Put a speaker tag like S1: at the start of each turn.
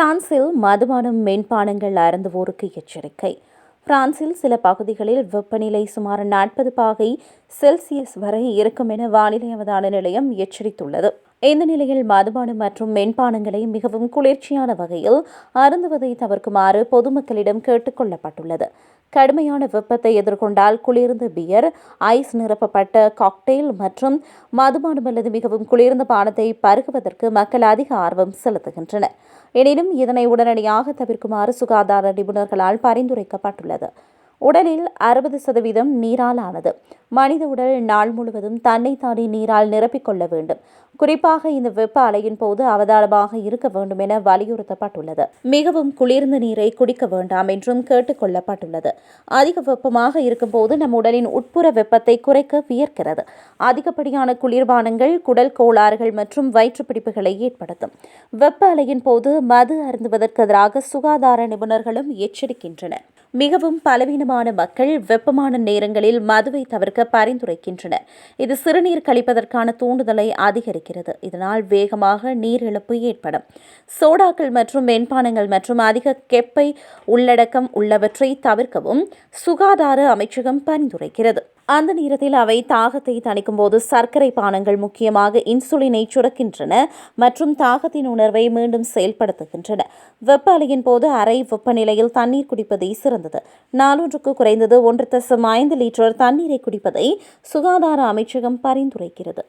S1: பிரான்சில் மதுபானம் மென்பானங்கள் அருந்துவோருக்கு எச்சரிக்கை. பிரான்சில் சில பகுதிகளில் வெப்பநிலை சுமார் நாற்பது பாகை செல்சியஸ் வரை இருக்கும் என வானிலை அவதான நிலையம் எச்சரித்துள்ளது. இந்த நிலையில் மதுபானம் மற்றும் மென்பானங்களை மிகவும் குளிர்ச்சியான வகையில் அருந்துவதை தவிர்க்குமாறு பொதுமக்களிடம் கேட்டுக்கொள்ளப்பட்டுள்ளது கடுமையான வெப்பத்தை எதிர்கொண்டால் குளிர்ந்த பியர் ஐஸ் நிரப்பப்பட்ட காக்டெயில் மற்றும் மதுபானம் அல்லது மிகவும் குளிர்ந்த பானத்தை பருகுவதற்கு மக்கள் அதிக ஆர்வம் செலுத்துகின்றனர். எனினும் இதனை உடனடியாக தவிர்க்குமாறு சுகாதார நிபுணர்களால் பரிந்துரைக்கப்பட்டுள்ளது. உடலில் அறுபது சதவீதம் நீரால் ஆனது மனித உடல் நாள் முழுவதும் தன்னைத்தானே நீரால் நிரப்பிக்கொள்ள வேண்டும். குறிப்பாக இந்த வெப்ப அலையின் போது அவதானமாக இருக்க வேண்டும் என வலியுறுத்தப்பட்டுள்ளது. மிகவும் குளிர்ந்த நீரை குடிக்க வேண்டாம் என்றும் கேட்டுக்கொள்ளப்பட்டுள்ளது அதிக வெப்பமாக இருக்கும் போது நம் உடலின் உட்புற வெப்பத்தை குறைக்க வியர்க்கிறது. அதிகப்படியான குளிர்பானங்கள் குடல் கோளாறுகள் மற்றும் வயிற்றுப்பிடிப்புகளை ஏற்படுத்தும். வெப்ப அலையின் போது மது அருந்துவதற்கு எதிராக சுகாதார நிபுணர்களும் எச்சரிக்கின்றனர். மிகவும் பலவீனமான மக்கள் வெப்பமான நேரங்களில் மதுவை தவிர்க்க பரிந்துரைக்கின்றனர் இது சிறுநீர் கழிப்பதற்கான தூண்டுதலை அதிகரிக்கிறது. இதனால் வேகமாக நீர் இழப்பு ஏற்படும். சோடாக்கள் மற்றும் மென்பானங்கள் மற்றும் அதிக கெப்பை உள்ளடக்கம் உள்ளவற்றை தவிர்க்கவும் சுகாதார அமைச்சகம் பரிந்துரைக்கிறது. அந்த நேரத்தில் அவை தாகத்தை தணிக்கும் போது சர்க்கரை பானங்கள் முக்கியமாக இன்சுலினை சுரக்கின்றன மற்றும் தாகத்தின் உணர்வை மீண்டும் செயல்படுத்துகின்றன. வெப்ப அலையின் போது அரை வெப்பநிலையில் தண்ணீர் குடிப்பதே சிறந்தது. நாளொன்றுக்கு குறைந்தது ஒன்று தசம் ஐந்து லிட்டர் தண்ணீரை குடிப்பதை சுகாதார அமைச்சகம் பரிந்துரைக்கிறது.